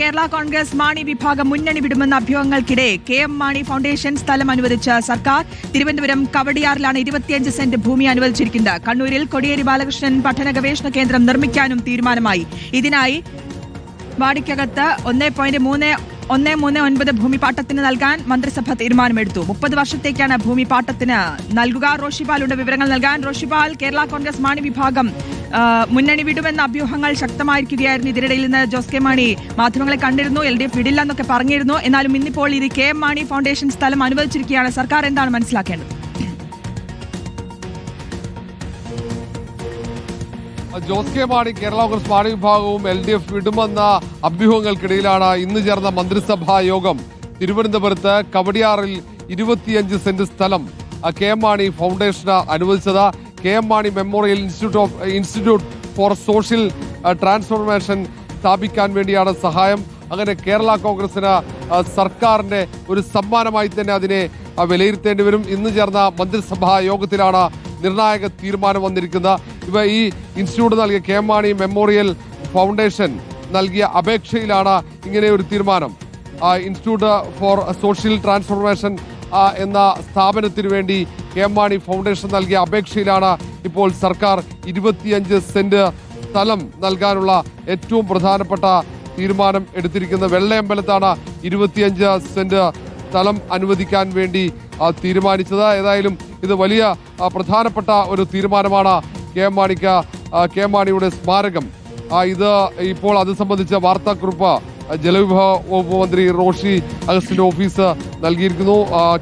കേരള കോൺഗ്രസ് മാണി വിഭാഗം മുന്നണി വിടുമെന്ന അഭ്യൂഹങ്ങൾക്കിടെ കെ എം മാണി ഫൗണ്ടേഷൻ സ്ഥലം അനുവദിച്ച സർക്കാർ തിരുവനന്തപുരം കവടിയാറിലാണ് ഇരുപത്തിയഞ്ച് സെന്റ് ഭൂമി അനുവദിച്ചിരിക്കുന്നത്. കണ്ണൂരിൽ കൊടിയേരി ബാലകൃഷ്ണൻ പഠന ഗവേഷണ കേന്ദ്രം നിർമ്മിക്കാനും തീരുമാനമായി. ഇതിനായി വാടിക്കകത്ത് ഒന്നേ പോയിന്റ് മൂന്ന് ഒന്നേ മൂന്ന് ഒൻപത് ഭൂമി പാട്ടത്തിന് നൽകാൻ മന്ത്രിസഭ തീരുമാനമെടുത്തു. മുപ്പത് വർഷത്തേക്കാണ് ഭൂമി പാട്ടത്തിന് നൽകുക റോഷിപാലുടെ വിവരങ്ങൾ നൽകാൻ. റോഷിപാൽ കേരള കോൺഗ്രസ് മാണി വിഭാഗം മുന്നണി വിടുമെന്ന അഭ്യൂഹങ്ങൾ ശക്തമായിരിക്കുകയായിരുന്നു. ഇതിനിടയിൽ നിന്ന് ജോസ് കെ മാണി മാധ്യമങ്ങളെ കണ്ടിരുന്നു എൽ ഡി എഫ് വിടില്ല എന്നൊക്കെ പറഞ്ഞിരുന്നു. എന്നാലും ഇന്നിപ്പോൾ ഇത് കെ എം മാണി ഫൗണ്ടേഷൻ സ്ഥലം അനുവദിച്ചിരിക്കുകയാണ്. സർക്കാർ എന്താണ് മനസ്സിലാക്കേണ്ടത്? ജോസ് കെ മാണി കേരള കോൺഗ്രസ് പാർട്ടി വിഭാഗവും എൽ ഡി എഫ് വിടുമെന്ന അഭ്യൂഹങ്ങൾക്കിടയിലാണ് ഇന്ന് ചേർന്ന മന്ത്രിസഭാ യോഗം. തിരുവനന്തപുരത്ത് കവടിയാറിൽ ഇരുപത്തിയഞ്ച് സെന്റ് സ്ഥലം കെ മാണി ഫൗണ്ടേഷന് അനുവദിച്ചത്. K M Mani memorial institute of institute for social transformation സ്ഥാപിക്കാൻ വേണ്ടിയാണ് സഹായം. അങ്ങനെ കേരള കോൺഗ്രസിന് സർക്കാരിന്റെ ഒരു സമ്മാനമായി തന്നെ അതിനെ വിലയിരുത്തേണ്ടി വരും. ഇന്ന് ചേർന്ന മന്ത്രിസഭാ യോഗത്തിലാണ് നിർണായക തീരുമാനം വന്നിരിക്കുന്നത്. ഇവ ഈ ഇൻസ്റ്റിറ്റ്യൂട്ട് നൽകിയ കെ മാണി മെമ്മോറിയൽ ഫൗണ്ടേഷൻ നൽകിയ അപേക്ഷയിലാണ് ഇങ്ങനെ ഒരു തീരുമാനം. ഇൻസ്റ്റിറ്റ്യൂട്ട് ഫോർ സോഷ്യൽ ട്രാൻസ്ഫോർമേഷൻ എന്ന സ്ഥാപനത്തിന് വേണ്ടി കെ എം മാണി ഫൗണ്ടേഷൻ നൽകിയ അപേക്ഷയിലാണ് ഇപ്പോൾ സർക്കാർ ഇരുപത്തിയഞ്ച് സെന്റ് സ്ഥലം നൽകാനുള്ള ഏറ്റവും പ്രധാനപ്പെട്ട തീരുമാനം എടുത്തിരിക്കുന്നത്. വെള്ളയമ്പലത്താണ് ഇരുപത്തിയഞ്ച് സെന്റ് സ്ഥലം അനുവദിക്കാൻ വേണ്ടി തീരുമാനിച്ചത്. ഏതായാലും ഇത് വലിയ പ്രധാനപ്പെട്ട ഒരു തീരുമാനമാണ് കെ എം മാണിക്ക് കെ എം മാണിയുടെ സ്മാരകം. ഇത് ഇപ്പോൾ അത് സംബന്ധിച്ച വാർത്താക്കുറിപ്പ് ജലവിഭവ വകുപ്പ് മന്ത്രി റോഷി അഗസ്റ്റിന്റെ ഓഫീസ് നൽകിയിരിക്കുന്നു.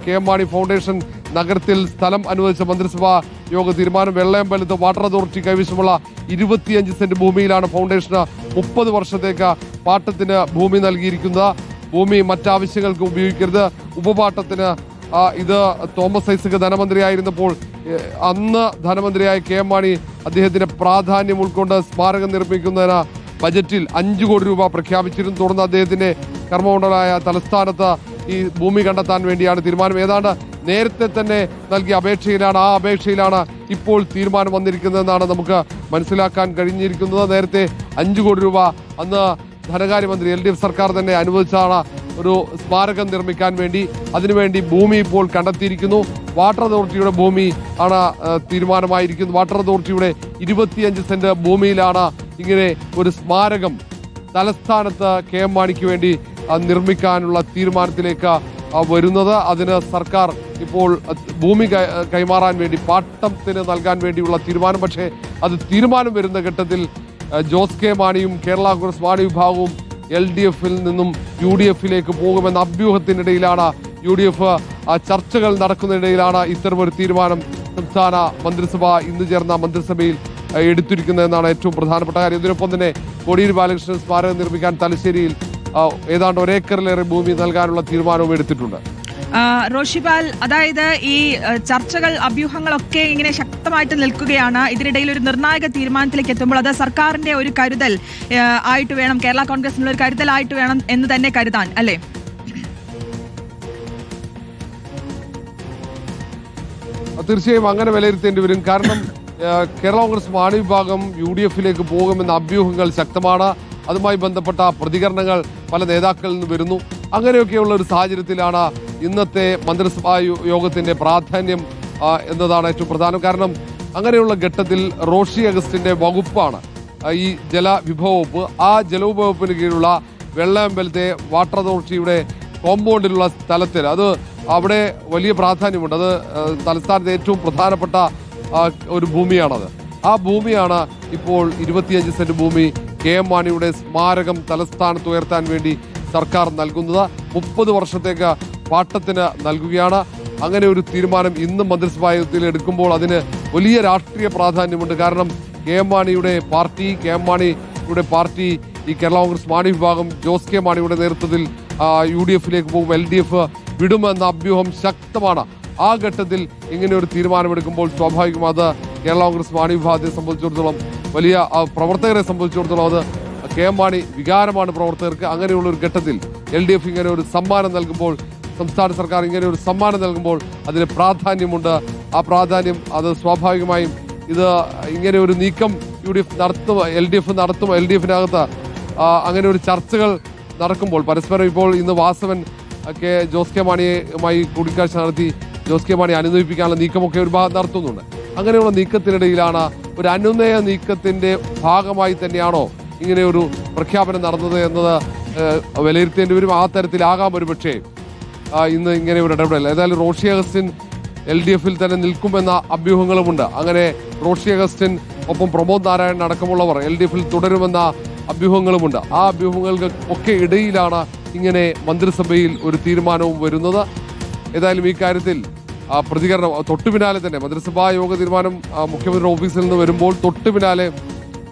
കെ എം മാണി ഫൗണ്ടേഷൻ നഗരത്തിൽ സ്ഥലം അനുവദിച്ച മന്ത്രിസഭാ യോഗ തീരുമാനം വെള്ളയമ്പലത്ത് വാട്ടർ അതോറിറ്റി കൈവശമുള്ള ഇരുപത്തിയഞ്ച് സെന്റ് ഭൂമിയിലാണ് ഫൗണ്ടേഷന് മുപ്പത് വർഷത്തേക്ക് പാട്ടത്തിന് ഭൂമി നൽകിയിരിക്കുന്നത്. ഭൂമി മറ്റാവശ്യങ്ങൾക്ക് ഉപയോഗിക്കരുത്. ഉപപാട്ടത്തിന് ഇത് തോമസ് ഐസക് ധനമന്ത്രിയായിരുന്നപ്പോൾ അന്ന് ധനമന്ത്രിയായ കെ എം മാണി അദ്ദേഹത്തിന്റെ പ്രാധാന്യം ഉൾക്കൊണ്ട് സ്മാരകം നിർമ്മിക്കുന്നതിന് ബജറ്റിൽ അഞ്ചു കോടി രൂപ പ്രഖ്യാപിച്ചിരുന്നു. തുടർന്ന് അദ്ദേഹത്തിന്റെ കർമ്മമണ്ഡലമായ തലസ്ഥാനത്ത് ഈ ഭൂമി കണ്ടെത്താൻ വേണ്ടിയാണ് തീരുമാനം. ഏതാണ്ട് നേരത്തെ തന്നെ നൽകിയ അപേക്ഷയിലാണ് ആ അപേക്ഷയിലാണ് ഇപ്പോൾ തീരുമാനം വന്നിരിക്കുന്നതെന്നാണ് നമുക്ക് മനസ്സിലാക്കാൻ കഴിഞ്ഞിരിക്കുന്നത്. നേരത്തെ അഞ്ചു കോടി രൂപ അന്ന് ധനകാര്യമന്ത്രി എൽ ഡി എഫ് സർക്കാർ തന്നെ അനുവദിച്ചാണ് ഒരു സ്മാരകം നിർമ്മിക്കാൻ വേണ്ടി. അതിനുവേണ്ടി ഭൂമി ഇപ്പോൾ കണ്ടെത്തിയിരിക്കുന്നു. വാട്ടർ അതോറിറ്റിയുടെ ഭൂമി ആണ് തീരുമാനമായിരിക്കുന്നത് വാട്ടർ അതോറിറ്റിയുടെ ഇരുപത്തിയഞ്ച് സെന്റ് ഭൂമിയിലാണ് ഇങ്ങനെ ഒരു സ്മാരകം തലസ്ഥാനത്ത് കെ എം മാണിക്ക് വേണ്ടി നിർമ്മിക്കാനുള്ള തീരുമാനത്തിലേക്ക് വരുന്നത്. അതിന് സർക്കാർ ഇപ്പോൾ ഭൂമി കൈമാറാൻ വേണ്ടി പാട്ടത്തിന് നൽകാൻ വേണ്ടിയുള്ള തീരുമാനം. പക്ഷേ അത് തീരുമാനം വരുന്ന ഘട്ടത്തിൽ ജോസ് കെ മാണിയും കേരള കോൺഗ്രസ് മാണി വിഭാഗവും എൽ ഡി എഫിൽ നിന്നും യു ഡി എഫിലേക്ക് പോകുമെന്ന അഭ്യൂഹത്തിനിടയിലാണ് യു ഡി എഫ് ചർച്ചകൾ നടക്കുന്നതിനിടയിലാണ് ഇത്തരമൊരു തീരുമാനം. സംസ്ഥാന മന്ത്രിസഭ ഇന്ന് ചേർന്ന മന്ത്രിസഭയിൽ എടുത്തിരിക്കുന്നതെന്നാണ് ഏറ്റവും പ്രധാനപ്പെട്ട കാര്യം. ഇതിനൊപ്പം തന്നെ കോടിയേരി ബാലകൃഷ്ണൻ സ്മാരകം നിർമ്മിക്കാൻ തലശ്ശേരിയിൽ ഏതാണ്ട് ഒരേക്കറിലേറെ ഭൂമി നൽകാനുള്ള തീരുമാനവും എടുത്തിട്ടുണ്ട്. റോഷിപാൽ അതായത് ഈ ചർച്ചകൾ അഭ്യൂഹങ്ങളൊക്കെ ഇങ്ങനെ ശക്തമായിട്ട് നിൽക്കുകയാണ്. ഇതിനിടയിൽ ഒരു നിർണായക തീരുമാനത്തിലേക്ക് എത്തുമ്പോൾ അത് സർക്കാരിന്റെ ഒരു കരുതൽ ആയിട്ട് വേണം കേരള കോൺഗ്രസിനുള്ള ഒരു കരുതലായിട്ട് വേണം എന്ന് തന്നെ കരുതാൻ അല്ലേ? തീർച്ചയായും അങ്ങനെ വിലയിരുത്തേണ്ടി വരും. കാരണം കേരള കോൺഗ്രസ് മാണി വിഭാഗം യു ഡി എഫിലേക്ക് പോകുമെന്ന അഭ്യൂഹങ്ങൾ ശക്തമാണ്. അതുമായി ബന്ധപ്പെട്ട പ്രതികരണങ്ങൾ പല നേതാക്കളിൽ നിന്ന് വരുന്നു. അങ്ങനെയൊക്കെയുള്ള ഒരു സാഹചര്യത്തിലാണ് ഇന്നത്തെ മന്ത്രിസഭാ യോഗത്തിന്റെ പ്രാധാന്യം എന്നതാണ് ഏറ്റവും പ്രധാനം. കാരണം അങ്ങനെയുള്ള ഘട്ടത്തിൽ റോഷി അഗസ്റ്റിന്റെ വകുപ്പാണ് ഈ ജലവിഭവ വകുപ്പ് ആ ജലവിഭവപ്പിന് കീഴിലുള്ള വെള്ളയമ്പലത്തെ വാട്ടർ അതോറിറ്റിയുടെ കോമ്പൗണ്ടിലുള്ള സ്ഥലത്തിൽ അത് അവിടെ വലിയ പ്രാധാന്യമുണ്ട്. അത് തലസ്ഥാനത്തെ ഏറ്റവും പ്രധാനപ്പെട്ട ഒരു ഭൂമിയാണത്. ആ ഭൂമിയാണ് ഇപ്പോൾ ഇരുപത്തിയഞ്ച് സെന്റ് ഭൂമി. കെ എം മാണിയുടെ സ്മാരകം തലസ്ഥാനത്ത് ഉയർത്താൻ വേണ്ടി സർക്കാർ നൽകുന്നത്. മുപ്പത് വർഷത്തേക്ക് പാട്ടത്തിന് നൽകുകയാണ്. അങ്ങനെ ഒരു തീരുമാനം ഇന്ന് മന്ത്രിസഭായോഗത്തിൽ എടുക്കുമ്പോൾ അതിന് വലിയ രാഷ്ട്രീയ പ്രാധാന്യമുണ്ട്. കാരണം കെ എം മാണിയുടെ പാർട്ടി കെ എം മാണിയുടെ പാർട്ടി ഈ കേരള കോൺഗ്രസ് മാണി വിഭാഗം ജോസ് കെ മാണിയുടെ നേതൃത്വത്തിൽ യു ഡി എഫിലേക്ക് പോകും എൽ ഡി എഫ് വിടുമെന്ന അഭ്യൂഹം ശക്തമാണ്. ആ ഘട്ടത്തിൽ ഇങ്ങനെ ഒരു തീരുമാനമെടുക്കുമ്പോൾ സ്വാഭാവികം അത് കേരള കോൺഗ്രസ് മാണി വിഭാഗത്തെ സംബന്ധിച്ചിടത്തോളം വലിയ പ്രവർത്തകരെ സംബന്ധിച്ചിടത്തോളം അത് കെ എം മാണി വികാരമാണ് പ്രവർത്തകർക്ക്. അങ്ങനെയുള്ള ഒരു ഘട്ടത്തിൽ എൽ ഡി എഫ് ഇങ്ങനെ ഒരു സമ്മാനം നൽകുമ്പോൾ സംസ്ഥാന സർക്കാർ ഇങ്ങനെ ഒരു സമ്മാനം നൽകുമ്പോൾ അതിന് പ്രാധാന്യമുണ്ട്. ആ പ്രാധാന്യം അത് സ്വാഭാവികമായും ഇത് ഇങ്ങനെ ഒരു നീക്കം യു ഡി എഫ് നടത്തും എൽ ഡി എഫ് നടത്തും എൽ ഡി എഫിനകത്ത് അങ്ങനെ ഒരു ചർച്ചകൾ നടക്കുമ്പോൾ പരസ്പരം ഇപ്പോൾ ഇന്ന് വാസവൻ ഒക്കെ ജോസ് കെ മാണിയുമായി കൂടിക്കാഴ്ച നടത്തി ജോസ് കെ മാണി അനുനയിപ്പിക്കാനുള്ള നീക്കമൊക്കെ ഒരു ഭാഗം നടത്തുന്നുണ്ട്. അങ്ങനെയുള്ള നീക്കത്തിനിടയിലാണ് ഒരു അനുനയ നീക്കത്തിന്റെ ഭാഗമായി തന്നെയാണോ ഇങ്ങനെ ഒരു പ്രഖ്യാപനം നടന്നത് എന്നത് വിലയിരുത്തേണ്ടി വരും. ആ തരത്തിലാകാം ഒരു പക്ഷേ ഇന്ന് ഇങ്ങനെ ഒരു ഇടപെടൽ. ഏതായാലും റോഷി അഗസ്റ്റിൻ എൽ ഡി എഫിൽ തന്നെ നിൽക്കുമെന്ന അഭ്യൂഹങ്ങളുമുണ്ട്. അങ്ങനെ റോഷി അഗസ്റ്റിൻ ഒപ്പം പ്രമോദ് നാരായണൻ അടക്കമുള്ളവർ എൽ ഡി എഫിൽ തുടരുമെന്ന അഭ്യൂഹങ്ങളുമുണ്ട്. ആ അഭ്യൂഹങ്ങൾക്ക് ഒക്കെ ഇടയിലാണ് ഇങ്ങനെ മന്ത്രിസഭയിൽ ഒരു തീരുമാനവും വരുന്നത്. ഏതായാലും ഈ കാര്യത്തിൽ പ്രതികരണം തൊട്ടു പിന്നാലെ തന്നെ മന്ത്രിസഭാ യോഗ തീരുമാനം മുഖ്യമന്ത്രിയുടെ ഓഫീസിൽ നിന്ന് വരുമ്പോൾ തൊട്ടു പിന്നാലെ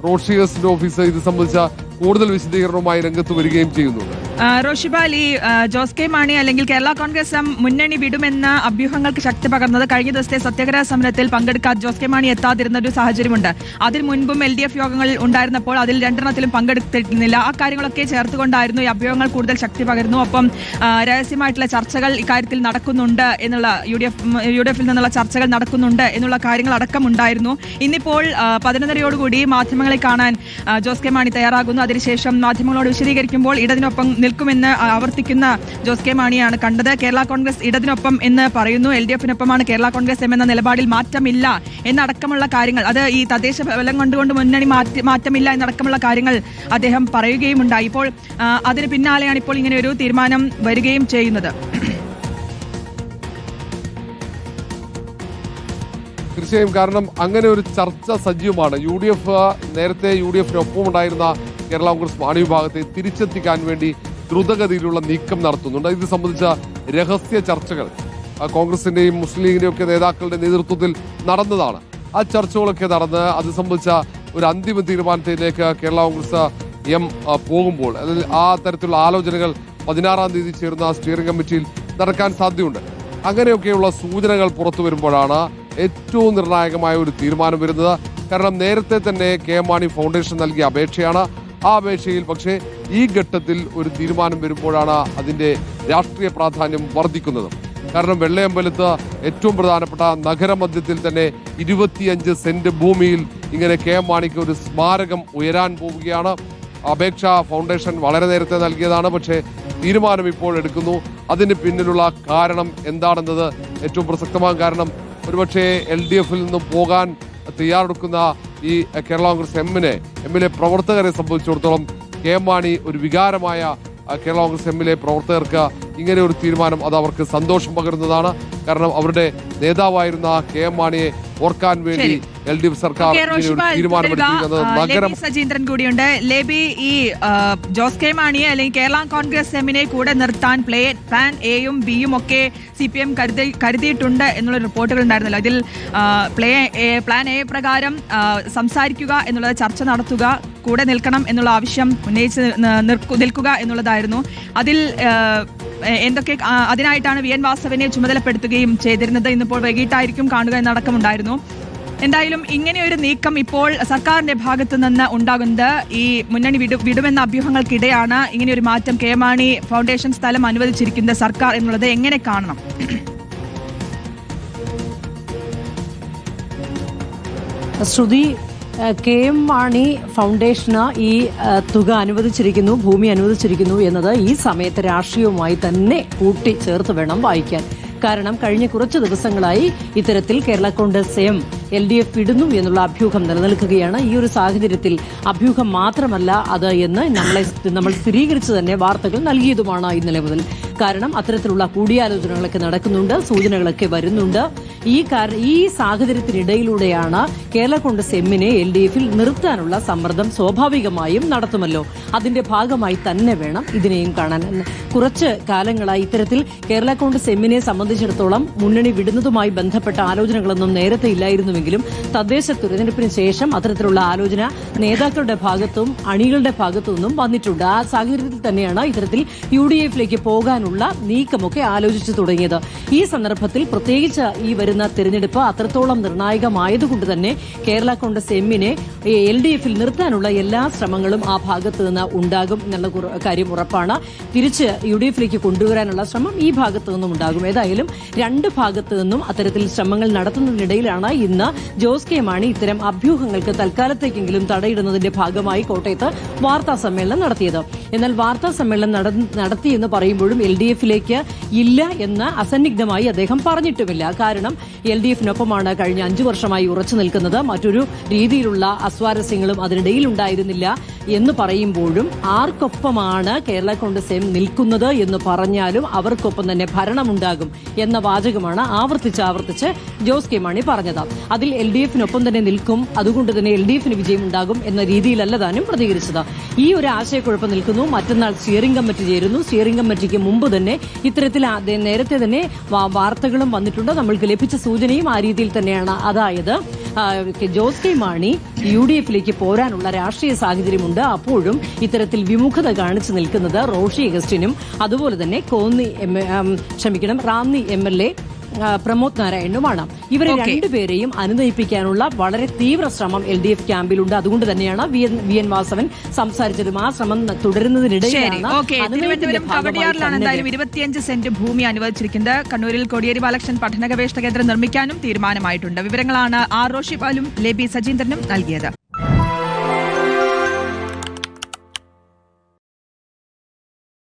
റോഡ് അഗസ്റ്റിന്റെ ഓഫീസ് ഇത് സംബന്ധിച്ച കൂടുതൽ വിശദീകരണവുമായി രംഗത്ത് വരികയും ചെയ്യുന്നുണ്ട്. ആ, ജോസ് കെ മാണി അല്ലെങ്കിൽ കേരള കോൺഗ്രസ് എം മുന്നണി വിടുമെന്ന അഭ്യൂഹങ്ങൾക്ക് ശക്തി പകർന്നത് കഴിഞ്ഞ ദിവസത്തെ സത്യാഗ്രഹ സമരത്തിൽ പങ്കെടുക്കാൻ ജോസ് കെ മാണി എത്താതിരുന്ന ഒരു സാഹചര്യമുണ്ട്. അതിന് മുൻപും എൽ ഡി എഫ് യോഗങ്ങൾ ഉണ്ടായിരുന്നപ്പോൾ അതിൽ രണ്ടെണ്ണത്തിലും പങ്കെടുത്തിരുന്നില്ല. ആ കാര്യങ്ങളൊക്കെ ചേർത്തുകൊണ്ടായിരുന്നു ഈ അഭ്യൂഹങ്ങൾ കൂടുതൽ ശക്തി പകരുന്നു. ഒപ്പം രഹസ്യമായിട്ടുള്ള ചർച്ചകൾ ഇക്കാര്യത്തിൽ നടക്കുന്നുണ്ട് എന്നുള്ള U D F U D എഫിൽ നിന്നുള്ള ചർച്ചകൾ നടക്കുന്നുണ്ട് എന്നുള്ള കാര്യങ്ങൾ അടക്കം ഉണ്ടായിരുന്നു ഇന്നിപ്പോൾ പതിനൊന്നരയോടുകൂടി മാധ്യമങ്ങളെ കാണാൻ ജോസ് കെ മാണി തയ്യാറാകുന്നു. അതിനുശേഷം മാധ്യമങ്ങളോട് വിശദീകരിക്കുമ്പോൾ ഇടതിനൊപ്പം നിൽക്കുമെന്ന് ആവർത്തിക്കുന്ന ജോസ് കെ മാണിയാണ് കണ്ടത്. കേരള കോൺഗ്രസ് ഇടതിനൊപ്പം എന്ന് പറയുന്നു. എൽ ഡി എഫിനൊപ്പമാണ് കേരള കോൺഗ്രസ് എം എന്ന നിലപാടിൽ മാറ്റമില്ല എന്നടക്കമുള്ള കാര്യങ്ങൾ അത് ഈ തദ്ദേശ ബലം കൊണ്ടുകൊണ്ട് മുന്നണി മാറ്റി മാറ്റമില്ല എന്നടക്കമുള്ള കാര്യങ്ങൾ അദ്ദേഹം പറയുകയുമുണ്ടായി. ഇപ്പോൾ ആ, അതിന് പിന്നാലെയാണ് ഇപ്പോൾ ഇങ്ങനെ ഒരു തീരുമാനം വരികയും ചെയ്യുന്നത്. തീർച്ചയായും കാരണം അങ്ങനെ ഒരു ചർച്ച സജീവമാണ്. യു ഡി എഫ് നേരത്തെ യു ഡി എഫിനൊപ്പം ഉണ്ടായിരുന്ന കേരള കോൺഗ്രസ് മാണി വിഭാഗത്തെ തിരിച്ചെത്തിക്കാൻ വേണ്ടി ദ്രുതഗതിയിലുള്ള നീക്കം നടത്തുന്നുണ്ട്. ഇത് സംബന്ധിച്ച രഹസ്യ ചർച്ചകൾ കോൺഗ്രസിന്റെയും മുസ്ലിം ലീഗിന്റെയും ഒക്കെ നേതാക്കളുടെ നേതൃത്വത്തിൽ നടന്നതാണ്. ആ ചർച്ചകളൊക്കെ നടന്ന് അത് സംബന്ധിച്ച ഒരു അന്തിമ തീരുമാനത്തിലേക്ക് കേരള കോൺഗ്രസ് എം പോകുമ്പോൾ ആ തരത്തിലുള്ള ആലോചനകൾ പതിനാറാം തീയതി ചേർന്ന സ്റ്റിയറിംഗ് കമ്മിറ്റിയിൽ നടക്കാൻ സാധ്യതയുണ്ട്. അങ്ങനെയൊക്കെയുള്ള സൂചനകൾ പുറത്തു വരുമ്പോഴാണ് ഏറ്റവും നിർണായകമായ ഒരു തീരുമാനം വരുന്നത്. കാരണം നേരത്തെ തന്നെ കെ മാണി ഫൗണ്ടേഷൻ നൽകിയ അപേക്ഷയാണ്. ആ അപേക്ഷയിൽ പക്ഷേ ഈ ഘട്ടത്തിൽ ഒരു തീരുമാനം വരുമ്പോഴാണ് അതിന്റെ രാഷ്ട്രീയ പ്രാധാന്യം വർദ്ധിക്കുന്നത്. കാരണം വെള്ളയമ്പലത്ത് ഏറ്റവും പ്രധാനപ്പെട്ട നഗരമധ്യത്തിൽ തന്നെ ഇരുപത്തിയഞ്ച് സെന്റ് ഭൂമിയിൽ ഇങ്ങനെ കെ എം മാണിക്ക് ഒരു സ്മാരകം ഉയരാൻ പോവുകയാണ്. അപേക്ഷ ഫൗണ്ടേഷൻ വളരെ നേരത്തെ നൽകിയതാണ്. പക്ഷേ തീരുമാനം ഇപ്പോൾ എടുക്കുന്നു. അതിന് പിന്നിലുള്ള കാരണം എന്താണെന്നത് ഏറ്റവും പ്രസക്തമായ കാരണം ഒരുപക്ഷെ എൽ ഡി എഫിൽ നിന്നും പോകാൻ തയ്യാറെടുക്കുന്ന ഈ കേരള കോൺഗ്രസ് എമ്മിനെ എമ്മിലെ പ്രവർത്തകരെ സംബന്ധിച്ചിടത്തോളം കെ എം മാണി ഒരു വികാരമായ കേരള കോൺഗ്രസ് എമ്മിലെ പ്രവർത്തകർക്ക് ഇങ്ങനെ ഒരു തീരുമാനം അത് അവർക്ക് സന്തോഷം പകരുന്നതാണ് കാരണം അവരുടെ നേതാവായിരുന്ന കെ എം മാണിയെ ഓർക്കാൻ വേണ്ടി. എൽ ഡി എഫ് സർക്കാർ തീരുമാനമെടുത്തിരിക്കുന്നത് സജീന്ദ്രൻ കൂടിയുണ്ട്. ലേബി ഈ ജോസ് കെ മാണിയെ അല്ലെങ്കിൽ കേരള കോൺഗ്രസ് എമ്മിനെ കൂടെ നിർത്താൻ പ്ലേ പ്ലാൻ എയും ബിയും ഒക്കെ സി പി എം കരുതി കരുതിയിട്ടുണ്ട് എന്നുള്ള റിപ്പോർട്ടുകൾ ഉണ്ടായിരുന്നല്ലോ. അതിൽ പ്ലേ എ പ്ലാൻ എ പ്രകാരം സംസാരിക്കുക എന്നുള്ളത് ചർച്ച നടത്തുക കൂടെ നിൽക്കണം എന്നുള്ള ആവശ്യം ഉന്നയിച്ച് നിൽക്കുക എന്നുള്ളതായിരുന്നു. അതിൽ എന്തൊക്കെ അതിനായിട്ടാണ് വി എൻ വാസവനെ ചുമതലപ്പെടുത്തുകയും ചെയ്തിരുന്നത്. ഇന്നിപ്പോൾ വൈകിട്ടായിരിക്കും കാണുക എന്നടക്കമുണ്ടായിരുന്നു എന്തായാലും ഇങ്ങനെ ഒരു നീക്കം ഇപ്പോൾ സർക്കാരിന്റെ ഭാഗത്തു നിന്ന് ഉണ്ടാകുന്നത് ഈ മുന്നണി വിടു വിടുമെന്ന അഭ്യൂഹങ്ങൾക്കിടെയാണ് ഇങ്ങനെ ഒരു മാറ്റം കെ മാണി ഫൗണ്ടേഷൻ സ്ഥലം അനുവദിച്ചിരിക്കുന്ന സർക്കാർ എന്നുള്ളത് എങ്ങനെ കാണണം? ശ്രുതി കെ എം മാണി ഫൗണ്ടേഷന് ഈ തുക അനുവദിച്ചിരിക്കുന്നു ഭൂമി അനുവദിച്ചിരിക്കുന്നു എന്നത് ഈ സമയത്ത് രാഷ്ട്രീയവുമായി തന്നെ കൂട്ടിച്ചേർത്ത് വേണം വായിക്കാൻ. കാരണം കഴിഞ്ഞ കുറച്ച് ദിവസങ്ങളായി ഇത്തരത്തിൽ Kerala Congress M L D F ഇടുന്നു എന്നുള്ള അഭ്യൂഹം നിലനിൽക്കുകയാണ്. ഈ ഒരു സാഹചര്യത്തിൽ അഭ്യൂഹം മാത്രമല്ല അത് എന്ന് നമ്മളെ നമ്മൾ സ്ഥിരീകരിച്ചു തന്നെ വാർത്തകൾ നൽകിയതുമാണ് ഇന്നലെ മുതൽ. കാരണം അത്തരത്തിലുള്ള കൂടിയാലോചനകളൊക്കെ നടക്കുന്നുണ്ട് സൂചനകളൊക്കെ വരുന്നുണ്ട്. ഈ ഈ സാഹചര്യത്തിനിടയിലൂടെയാണ് കേരള കോൺഗ്രസ് എമ്മിനെ എൽ ഡി എഫിൽ നിർത്താനുള്ള സമ്മർദ്ദം സ്വാഭാവികമായും നടത്തുമല്ലോ. അതിന്റെ ഭാഗമായി തന്നെ വേണം ഇതിനെയും കാണാൻ. കുറച്ച് കാലങ്ങളായി ഇത്തരത്തിൽ കേരള കോൺഗ്രസ് എമ്മിനെ സംബന്ധിച്ചിടത്തോളം മുന്നണി വിടുന്നതുമായി ബന്ധപ്പെട്ട ആലോചനകളൊന്നും നേരത്തെ ഇല്ലായിരുന്നുവെങ്കിലും തദ്ദേശ തിരഞ്ഞെടുപ്പിന് ശേഷം അത്തരത്തിലുള്ള ആലോചന നേതാക്കളുടെ ഭാഗത്തും അണികളുടെ ഭാഗത്തു നിന്നും വന്നിട്ടുണ്ട്. ആ സാഹചര്യത്തിൽ തന്നെയാണ് ഇത്തരത്തിൽ യു ഡി എഫിലേക്ക് പോകാനുള്ള പോരാനുള്ള നീക്കമൊക്കെ ആലോചിച്ചു തുടങ്ങിയത്. ഈ സന്ദർഭത്തിൽ പ്രത്യേകിച്ച് ഈ വരുന്ന തെരഞ്ഞെടുപ്പ് അത്രത്തോളം നിർണായകമായതുകൊണ്ട് തന്നെ കേരള കോൺഗ്രസ് എമ്മിനെ എൽ ഡി എഫിൽ നിർത്താനുള്ള എല്ലാ ശ്രമങ്ങളും ആ ഭാഗത്ത് നിന്ന് ഉണ്ടാകും എന്നുള്ള കാര്യം ഉറപ്പാണ്. തിരിച്ച് യു ഡി എഫിലേക്ക് കൊണ്ടുവരാനുള്ള ശ്രമം ഈ ഭാഗത്തു നിന്നും ഉണ്ടാകും. ഏതായാലും രണ്ട് ഭാഗത്തു നിന്നും അത്തരത്തിൽ ശ്രമങ്ങൾ നടത്തുന്നതിനിടയിലാണ് ഇന്ന് ജോസ് കെ മാണി ഇത്തരം അഭ്യൂഹങ്ങൾക്ക് തൽക്കാലത്തേക്കെങ്കിലും തടയിടുന്നതിന്റെ ഭാഗമായി കോട്ടയത്ത് വാർത്താ സമ്മേളനം നടത്തിയത്. എന്നാൽ വാർത്താ സമ്മേളനം നടത്തിയെന്ന് പറയുമ്പോഴും എൽ ഡി എഫിലേക്ക് ഇല്ല എന്ന് അസന്നിഗ്ധമായി അദ്ദേഹം പറഞ്ഞിട്ടുമില്ല. കാരണം എൽ ഡി എഫിനൊപ്പമാണ് കഴിഞ്ഞ അഞ്ചു വർഷമായി ഉറച്ചു നിൽക്കുന്നത്. മറ്റൊരു രീതിയിലുള്ള അസ്വാരസ്യങ്ങളും അതിനിടയിൽ ഉണ്ടായിരുന്നില്ല എന്ന് പറയുമ്പോഴും ആർക്കൊപ്പമാണ് കേരള കോൺഗ്രസ് എം നിൽക്കുന്നത് എന്ന് പറഞ്ഞാലും അവർക്കൊപ്പം തന്നെ ഭരണമുണ്ടാകും എന്ന വാചകമാണ് ആവർത്തിച്ച് ആവർത്തിച്ച് ജോസ് കെ മാണി പറഞ്ഞത്. അതിൽ എൽ ഡി എഫിനൊപ്പം തന്നെ നിൽക്കും അതുകൊണ്ട് തന്നെ എൽ ഡി എഫിന് വിജയം ഉണ്ടാകും എന്ന രീതിയിലല്ല താനും പ്രതികരിച്ചത്. ഈ ഒരു ആശയക്കുഴപ്പം നിൽക്കുന്നു. മറ്റന്നാൾ സ്റ്റിയറിംഗ് കമ്മിറ്റി ചേരുന്നു. സ്റ്റിയറിംഗ് കമ്മിറ്റിക്ക് മുമ്പ് തന്നെ ഇത്തരത്തിൽ നേരത്തെ തന്നെ വാർത്തകളും വന്നിട്ടുണ്ട്. നമ്മൾക്ക് ലഭിച്ച സൂചനയും ആ രീതിയിൽ തന്നെയാണ് അതായത് Jose K Mani U D എഫിലേക്ക് പോരാനുള്ള രാഷ്ട്രീയ സാഹചര്യമുണ്ട്. അപ്പോഴും ഇത്തരത്തിൽ വിമുഖത കാണിച്ചു നിൽക്കുന്നത് റോഷി അഗസ്റ്റിനും അതുപോലെ തന്നെ കോന്നി എം ക്ഷമിക്കണം Ranni M L A Pramod നാരായണനുമാണ്. ഇവരെ രണ്ടുപേരെയും അനുനയിപ്പിക്കാനുള്ള വളരെ തീവ്ര ശ്രമം എൽ ഡി എഫ് ക്യാമ്പിലുണ്ട്. അതുകൊണ്ട് തന്നെയാണ് V N V N Vasavan സംസാരിച്ചതും ആ ശ്രമം ശരി. തുടരുന്നതിനിടയിലാണ് ഇരുപത്തിയഞ്ച് സെന്റ് ഭൂമി അനുവദിച്ചിരിക്കുന്നത്. കണ്ണൂരിൽ കോടിയേരി ബാലകൃഷ്ണൻ പഠന ഗവേഷണ കേന്ദ്രം നിർമ്മിക്കാനും തീരുമാനമായിട്ടുണ്ട്. വിവരങ്ങളാണ് ആർ റോഷിപാലും ലെബി സജീന്ദ്രനും നൽകിയത്.